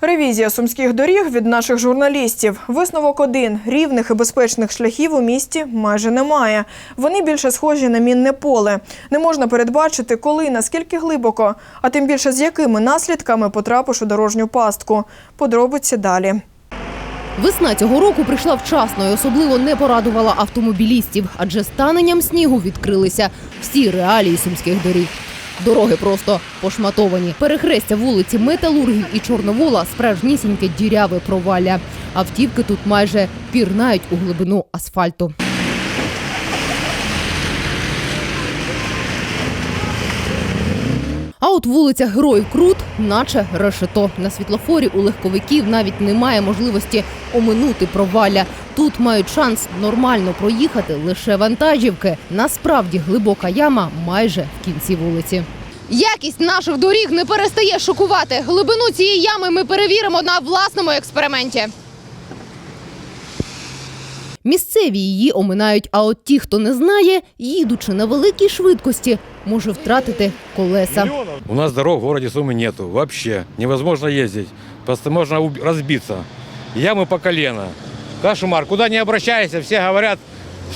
Ревізія сумських доріг від наших журналістів. Висновок один: рівних і безпечних шляхів у місті майже немає. Вони більше схожі на мінне поле. Не можна передбачити, коли наскільки глибоко, а тим більше з якими наслідками потрапиш у дорожню пастку. Подробиці далі. Весна цього року прийшла вчасно і особливо не порадувала автомобілістів, адже станенням снігу відкрилися всі реалії сумських доріг. Дороги просто пошматовані. Перехрестя вулиці Металургів і Чорновола справжнісіньке діряве провалля. Автівки тут майже пірнають у глибину асфальту. От вулиця Героїв Крут, наче решето. На світлофорі у легковиків навіть немає можливості оминути провалля. Тут мають шанс нормально проїхати лише вантажівки. Насправді глибока яма майже в кінці вулиці. Якість наших доріг не перестає шокувати. Глибину цієї ями ми перевіримо на власному експерименті. Місцеві її оминають, а от ті, хто не знає, їдучи на великій швидкості, може втратити колеса. У нас дорог в городе Сумы нету вообще. Невозможно ездить. Просто можно уб- разбиться. Ямы по колено. Кошмар. Куда не обращайся, все говорят,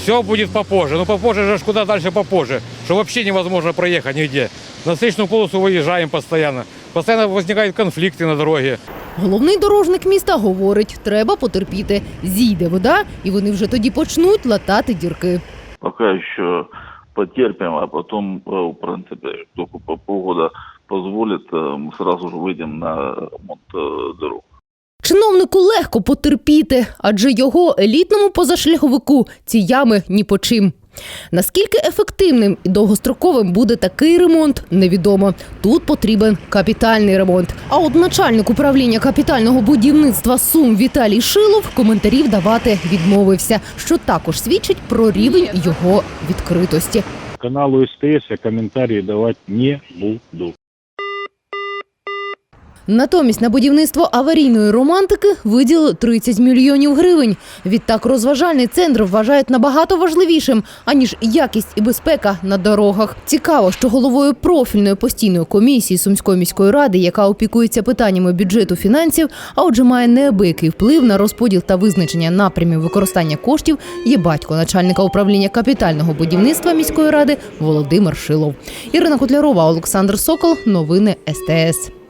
все будет попозже. Ну попозже же ж куда дальше попозже. Что вообще невозможно проехать нигде. На встречную полосу выезжаем постоянно. Постоянно возникают конфликты на дороге. Головний дорожник міста говорить, треба потерпіти. Зійде вода, і вони вже тоді почнуть латати дірки. пока еще потерпим, а потом, э, в принципе, только по- погода позволит, э, мы сразу же выйдем на ремонт э, дорог. Чиновнику легко потерпіти, адже його елітному позашляховику ці ями ні по чим. Наскільки ефективним і довгостроковим буде такий ремонт, невідомо. Тут потрібен капітальний ремонт. А от начальник управління капітального будівництва Сум Віталій Шилов коментарів давати відмовився, що також свідчить про рівень його відкритості. каналу СТС я коментарі давати не буду. Натомість на будівництво аварійної романтики виділили 30 мільйонів гривень. Відтак розважальний центр вважають набагато важливішим аніж якість і безпека на дорогах. Цікаво, що головою профільної постійної комісії Сумської міської ради, яка опікується питаннями бюджету фінансів, а отже, має неабиякий вплив на розподіл та визначення напрямів використання коштів, є батько начальника управління капітального будівництва міської ради Володимир Шилов. Ірина Котлярова, Олександр Сокол. Новини СТС.